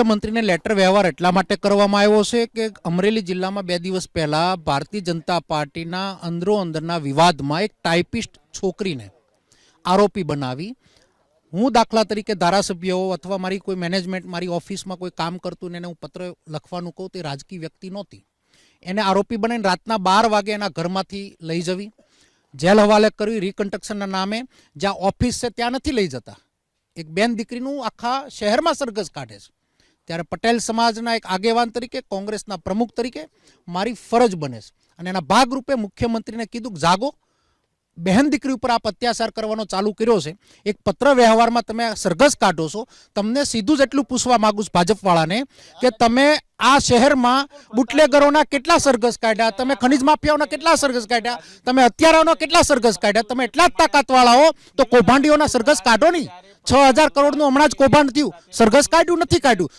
મુખ્યમંત્રીને લેટર વ્યવહાર એટલા માટે કરવામાં આવ્યો છે કે અમરેલી જિલ્લામાં બે દિવસ પહેલા ભારતીય જનતા પાર્ટીના અંદરો અંદરના વિવાદમાં એક ટાઈપિસ્ટ છોકરીને આરોપી બનાવી. હું દાખલા તરીકે ધારાસભ્યો અથવા મારી કોઈ મેનેજમેન્ટ મારી ઓફિસમાં કોઈ કામ કરતું ને એને હું પત્ર લખવાનું કહું તે રાજકીય વ્યક્તિ નહોતી. એને આરોપી બનાવીને રાતના બાર વાગે એના ઘરમાંથી લઈ જવી. જેલ હવાલે કરવી રિકન્સ્ટ્રક્શનના નામે. જ્યાં ઓફિસ છે ત્યાં નથી લઈ જતા. એક બેન દીકરીનું આખા શહેરમાં સરઘસ કાઢે છે. ત્યારે પટેલ સમાજના એક આગેવાન તરીકે, કોંગ્રેસના પ્રમુખ તરીકે મારી ફરજ બને છે. અને એના ભાગરૂપે મુખ્યમંત્રીને કીધું કે, જાગો. બહેન દીકરી ઉપર આપ અત્યાચાર કરવાનો ચાલુ કર્યો છે. એક પત્ર વ્યવહારમાં તમે સરઘસ કાઢો છો. તમને સીધું જ એટલું પૂછવા માગું છું ભાજપવાળાને કે તમે આ શહેરમાં બુટલેગરોના કેટલા સરઘસ કાઢ્યા? તમે ખનિજ માફિયાઓના કેટલા સરઘસ કાઢ્યા? તમે હત્યારાઓના કેટલા સરઘસ કાઢ્યા? તમે એટલા જ તાકાતવાળાઓ તો કૌભાંડીઓના સરઘસ કાઢો નહીં. છ હજાર કરોડનું હમણાં જ કૌભાંડ થયું. સરઘસ કાઢ્યું નથી કાઢ્યું.